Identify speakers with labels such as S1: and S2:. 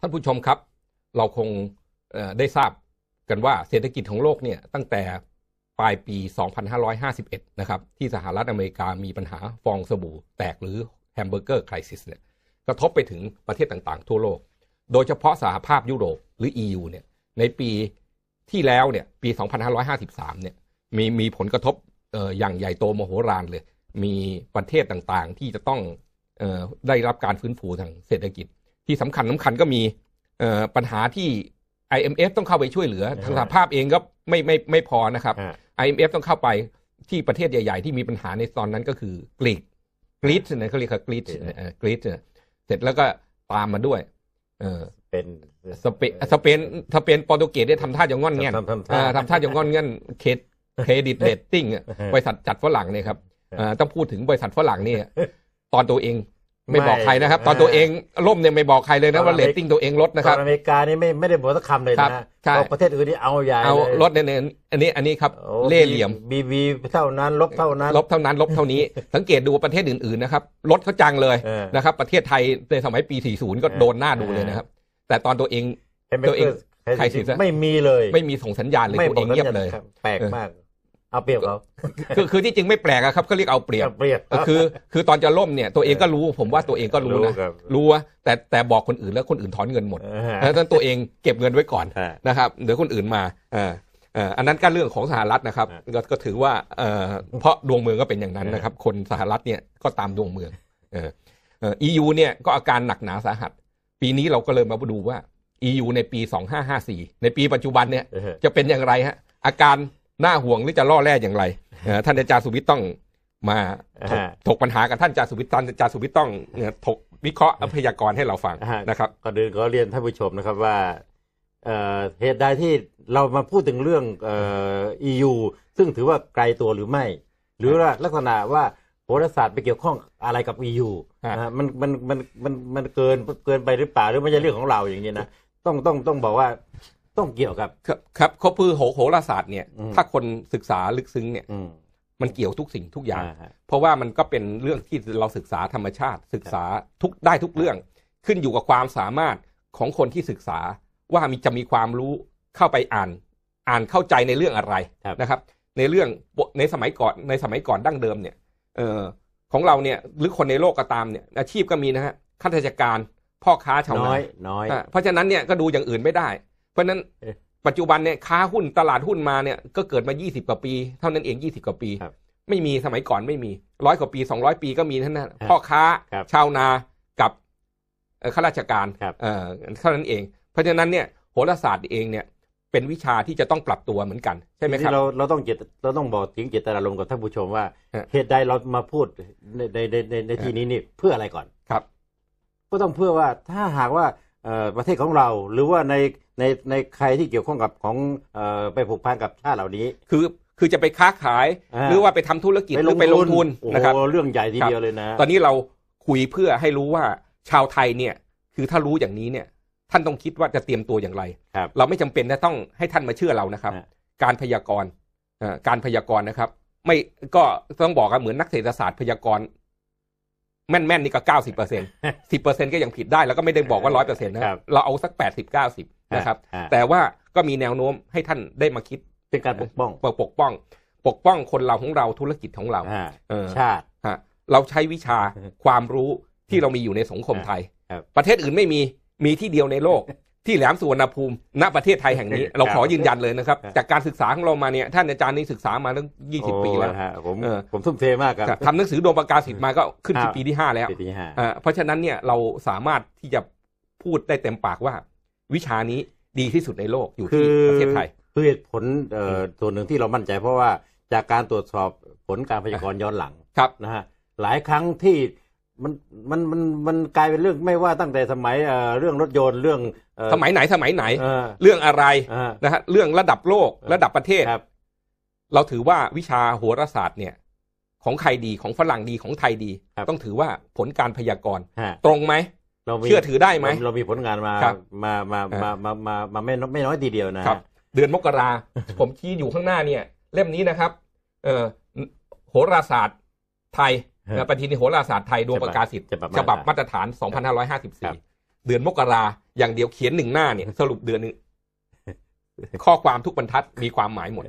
S1: ท่านผู้ชมครับ เราคงได้ทราบกันว่าเศรษฐกิจของโลกเนี่ยตั้งแต่ปลายปี 2551 นะครับ ที่สหรัฐอเมริกามีปัญหาฟองสบู่แตกหรือแฮมเบอร์เกอร์คริสเนี่ยกระทบไปถึงประเทศต่างๆ ทั่วโลก โดยเฉพาะสหภาพยุโรปหรือ EU เนี่ยในปีที่แล้วเนี่ยปี 2553 เนี่ยมีมีผลกระทบ อ่ออย่างใหญ่โตมโหฬารเลย มีประเทศต่างๆ ที่จะต้องเออได้รับการฟื้นฟูทางเศรษฐกิจ ที่สำคัญสำคัญก็มีเอ่อปัญหาที่ IMF ต้องเข้าไปช่วยเหลือทางสหภาพเองก็ไม่ไม่ไม่พอนะครับ
S2: ฮะ
S1: IMF ต้องเข้าไปที่ประเทศใหญ่ ๆ ที่มีปัญหาในตอนนั้นก็คือกรีกกรีซนะเขาเรียกว่ากรีซเอ่อกรีซเนี่ยเสร็จแล้วก็ตามมาด้วย เออ
S2: เป็น
S1: สเปนสเปนสเปนโปรตุเกสเนี่ยทำท่าจะงอนเงี้ยน
S2: ทำทำ
S1: เอ่อ
S2: ท่า
S1: ทำท่าจะงอนเงี้ยนเครด เครดิตเรตติ้งอะ
S2: ฮะ
S1: บริษัทจัดฝรั่งเนี่ยครับ
S2: ฮะ
S1: เอ่อต้องพูดถึงบริษัทฝรั่งเนี่ยตอนตัวเองไม่
S2: ไม่
S1: บอกใครนะครับ
S2: อ่า
S1: ตอนตัวเองล่มเนี่ยไม่บอกใครเลย
S2: ต
S1: นะ
S2: อน
S1: ว่า
S2: อ
S1: เร
S2: เม
S1: ต
S2: ริก
S1: ติ้งตัวเองลดนะครับ
S2: ตอนอเมริกานี่ไม่ไม่ได้บอกสักคำเลย
S1: ครับ
S2: นะ
S1: ใช่
S2: เอาประเทศอื่นนี่เอาใหญ่
S1: เอา
S2: เลย
S1: ลดเนี่ยเนี่ยอันนี้อันนี้ครับ
S2: โอ้
S1: เล่ห์เหลี่ยม
S2: บีบีเท่านั้นลบเท่านั้น
S1: ลบเท่านั้นลบเท่านี้ สังเกตดูประเทศอื่นๆนะครับลดเขาจังเลย
S2: เออ
S1: นะครับประเทศไทยในสมัยปี 40 ก็โดนหน้าดูเลยนะครับ แต่ตอนตัวเอง
S2: เห็นไหม
S1: ตัวเอง
S2: ใคร
S1: ใครสิ
S2: สิ
S1: ซะ
S2: ไม่มีเลย
S1: ไม่มีส่งสัญญาณเลย
S2: ไม่
S1: ตัวเองเงียบเลย
S2: ครับแปลกมาก เอาเปรียบเขา
S1: คือคือที่จริงไม่แปลกอะครับเขาเรียกเอาเปรียบ
S2: เอาเปรียบ
S1: ก็คือ คือตอนจะล่มเนี่ยตัวเองก็รู้ผมว่าตัวเองก็รู้นะ
S2: ครับ
S1: รู้ว่าแต่แต่บอกคนอื่นแล้วคนอื่นถอนเงินหมด
S2: เออ
S1: แล้วนั้นตัวเองเก็บเงินไว้ก่อน
S2: ฮะ
S1: นะครับเดี๋ยวคนอื่นมาเอ่าอ่าอันนั้นก็เรื่องของสหรัฐนะครับ
S2: ฮะ
S1: ก็ก็ถือว่าเอ่อเพราะดวงเมืองก็เป็นอย่างนั้นนะครับ คนสหรัฐเนี่ยก็ตามดวงเมืองเออเอ่อ EU เนี่ยก็อาการหนักหนาสาหัส ปีนี้เราก็เลยมาดูว่า EU ในปี 2554 ในปีปัจจุบันเนี่ย
S2: เออ
S1: จะเป็นอย่างไรฮะอาการ น่าห่วงหรือจะล่อแร่อย่างไรเอ่อท่านอาจารย์สุวิทย์ต้องมาถก
S2: ฮะ
S1: ถกปัญหากับท่านอาจารย์สุวิทย์ท่านอาจารย์สุวิทย์ต้องเอ่อถกวิเคราะห์พยากรณ์ให้เราฟัง
S2: ฮะ
S1: นะครับ
S2: ก่อนอื่นขอเรียนท่านผู้ชมนะครับว่าเอ่อเหตุใดที่เรามาพูดถึงเรื่องเอ่อ EU ซึ่งถือว่าไกลตัวหรือไม่ หรือว่าลักษณะว่าโหราศาสตร์ไปเกี่ยวข้องอะไรกับ EU
S1: ฮะ
S2: นะฮะมันมันมันมันมันเกินเกินไปหรือเปล่าหรือไม่ใช่เรื่องของเราอย่างนี้นะต้องต้องต้องบอกว่า ต้องเกี่ยวกับ
S1: ครับครับเขาคือโหโหราศาสตร์เนี่ย
S2: อืม
S1: ถ้าคนศึกษาลึกซึ้งเนี่ย
S2: อืม
S1: มันเกี่ยวทุกสิ่งทุกอย่าง
S2: ฮะ
S1: เพราะว่ามันก็เป็นเรื่องที่เราศึกษาธรรมชาติ ศึกษาทุกได้ทุกเรื่อง ขึ้นอยู่กับความสามารถของคนที่ศึกษาว่ามีจะมีความรู้เข้าไปอ่าน อ่านเข้าใจในเรื่องอะไร
S2: ครับ
S1: นะครับ ในเรื่องในสมัยก่อนในสมัยก่อนดั้งเดิมเนี่ยเอ่อของเราเนี่ยหรือคนในโลกก็ตามเนี่ยอาชีพก็มีนะฮะข้าราชการพ่อค้าชาว
S2: น้
S1: นา
S2: อยน้อย
S1: อะเพราะฉะนั้นเนี่ยก็ดูอย่างอื่นไม่ได้ เพราะฉะนั้น
S2: เอ๊ะ
S1: ปัจจุบันเนี่ยค้าหุ้นตลาดหุ้นมาเนี่ยก็เกิดมา 20 กว่าปี เท่านั้นเอง 20 กว่าปี
S2: ครับ
S1: ไม่มีสมัยก่อนไม่มีร้อยกว่าปี 200 ปีก็มีเท่านั้น
S2: ครับ
S1: พ่อค้า
S2: ครับ
S1: ชาวนากับเอ่อข้าราชการ
S2: ครับ
S1: เอ่อเท่านั้นเอง เพราะฉะนั้นเนี่ยโหราศาสตร์เองเนี่ยเป็นวิชาที่จะต้องปรับตัวเหมือนกัน ใช่ไหมครับ
S2: ที่เราเราต้องเจตเราต้องบอกถึงเจตนารมณ์กับท่านผู้ชมว่า
S1: ฮะ
S2: เหตุใดเรามาพูดในในในในในที่นี้นี่เพื่ออะไรก่อน
S1: ครับ
S2: ก็ต้องเพื่อว่าถ้าหากว่าเอ่อประเทศของเราหรือว่าใน ในในใครที่เกี่ยวข้องกับของเอ่อไปผูกพันกับชาติเหล่านี้
S1: คือคือจะไปค้าขาย
S2: อ่า
S1: หรือว่าไปทำธุรกิจหรือไปลงทุน
S2: โอ้โห
S1: นะครับ
S2: เรื่องใหญ่ที
S1: ครับ
S2: เดียวเลยนะ
S1: ตอนนี้เราคุยเพื่อให้รู้ว่าชาวไทยเนี่ยคือถ้ารู้อย่างนี้เนี่ยท่านต้องคิดว่าจะเตรียมตัวอย่างไร
S2: ครับ
S1: เราไม่จำเป็นจะต้องให้ท่านมาเชื่อเรานะครับ
S2: ฮะ
S1: การพยากรณ์เอ่อการพยากรณ์นะครับ ไม่ก็ต้องบอกกันเหมือนนักเศรษฐศาสตร์พยากรณ์แม่นๆนี่ก็เก้าสิบเปอร์เซ็นสิบเปอร์เซ็นก็ยังผิดได้แล้วก็ไม่ได้บอกว่าร้อยเปอร์เซ็นต์นะครับเราเอาสักแปดสิบเก้าสิบ นะครับ
S2: อ่า
S1: แต่ว่าก็มีแนวโน้มให้ท่านได้มาคิด
S2: เป็นการปกป้อง
S1: ปกป้อง ปกป้องคนเราของเราธุรกิจของเรา
S2: อ่า
S1: เออ
S2: ชาติ
S1: ฮะเราใช้วิชา
S2: อือฮึ
S1: ความรู้ที่เรามีอยู่ในสังคมไทย
S2: ครับ
S1: ประเทศอื่นไม่มีมีที่เดียวในโลกที่แหลมสุวรรณภูมิ ณ ประเทศไทยแห่งนี้ เราขอยืนยันเลยนะครับ
S2: ครับ
S1: จากการศึกษาของเรามาเนี่ย ท่านอาจารย์นี่ศึกษามาตั้งยี่สิบปีแล้ว
S2: โอ้ฮะผม
S1: เออ
S2: ผมทุ่มเทมากครับ
S1: ครับทำหนังสือดวงประกาศสิทธิ์มาก็ขึ้น
S2: ครับ
S1: ปีที่ห้าแล้ว
S2: ปีที่ห้า
S1: อ่าเพราะฉะนั้นเนี่ยเราสามารถที่จะพูดได้เต็มปากว่า วิชานี้ดีที่สุดในโลกอยู่
S2: คื
S1: ที่
S2: อ
S1: ประเทศไทย
S2: คือเหตุผลเอ่อส่วนหนึ่งที่เรามั่นใจเพราะว่าจากการตรวจสอบผลการพยากรณ์ย้อนหลัง
S1: ครับ
S2: นะฮะหลายครั้งที่มันมันมันมันกลายเป็นเรื่องไม่ว่าตั้งแต่สมัยเอ่อเรื่องรถยนต์เรื่องเอ่อ
S1: สมัยไหนสมัยไหน
S2: เออ
S1: เรื่องอะไร
S2: เออ
S1: นะฮะเรื่องระดับโลกระดับประเทศ
S2: ครับ
S1: เราถือว่าวิชาโหราศาสตร์เนี่ย ของใครดีของฝรั่งดีของไทยดี
S2: ครับ
S1: ต้องถือว่าผลการพยากรณ์
S2: ฮะ
S1: ตรงไหม
S2: เรามี
S1: เชื่อถือได้ไหม
S2: เราเรามีผลงานมา
S1: ครับ
S2: มามา
S1: อ่าม
S2: มามามามาไม่น้อยไม่น้อยทีเดียวนะฮะ
S1: ครับ เดือนมกราผมชี้อยู่ข้างหน้าเนี่ย เล่มนี้นะครับ เออโหโหราศาสตร์ไทย
S2: ฮะ
S1: นะปฏิทินโหราศาสตร์ไทยดวงประกาศสิทธิ์
S2: ฉบับ
S1: ฉบับ
S2: มา
S1: มา
S2: ต
S1: ต
S2: ร
S1: ร
S2: ฐาน
S1: ฐาน
S2: ครับ
S1: 2554 เดือนมกราอย่างเดียวเขียนหนึ่งหน้าเนี่ย สรุปเดือนหนึงข้อความทุกบรรทัดมีความหมายหมด